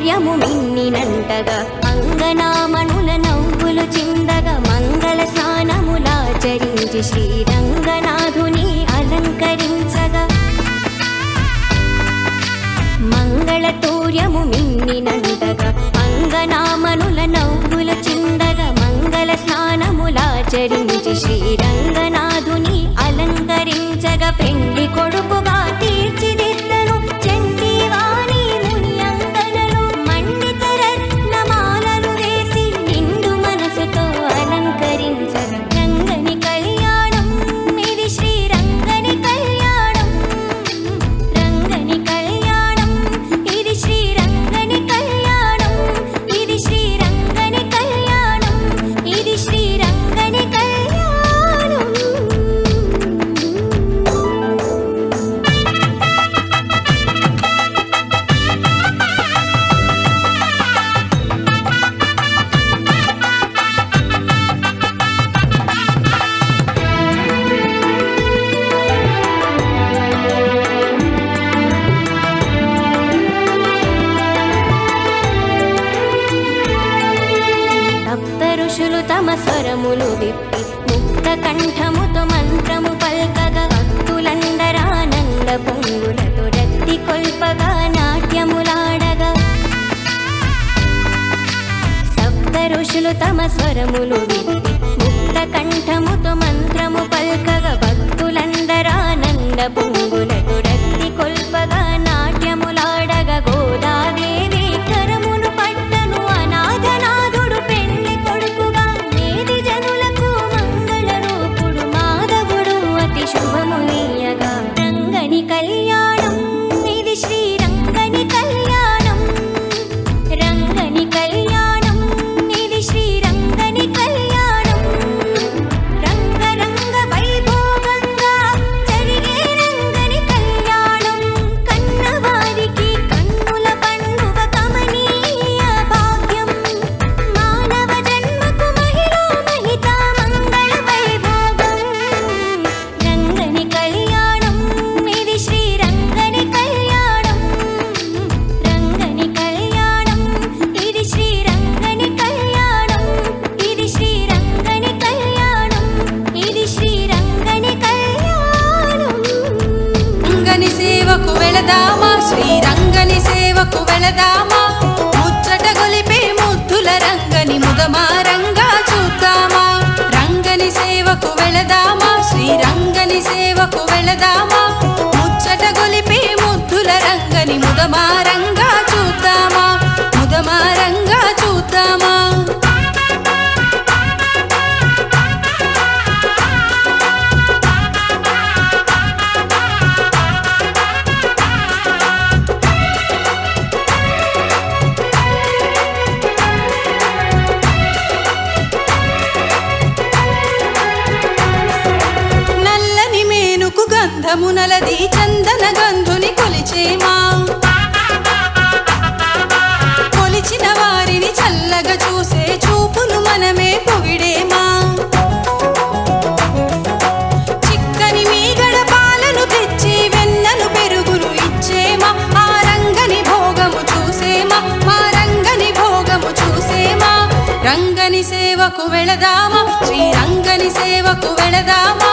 శౌర్యము మిన్నినంటగా అంగనామణుల నవ్వులు చిందగా మంగళ స్నానములాచరించి శ్రీరంగనాథుని అలంకరించగా. మంగళ తూర్యము మిన్నినంటగా అంగనామణుల నవ్వులు చిందగా మంగళ స్నానములాచరించి శ్రీరంగ నేత్రములు విప్పి ముక్త కంఠముతో మంత్రము పల్కగా భక్తులందరానంద పొంగులతో రక్తి కొల్పగా నాట్యములాడగా. సప్త ఋషులు తమ స్వరములు విప్పి సేవకు వెళదామా? చూపును మనమే పొగిడేమా? చిక్కని మీగడ పాలను తెచ్చి వెన్నను పెరుగులు ఇచ్చేమా? మా రంగని భోగము చూసేమా? మా రంగని భోగము చూసేమా? రంగని సేవకు వెళదామా? శ్రీ రంగని సేవకు వెళదామా?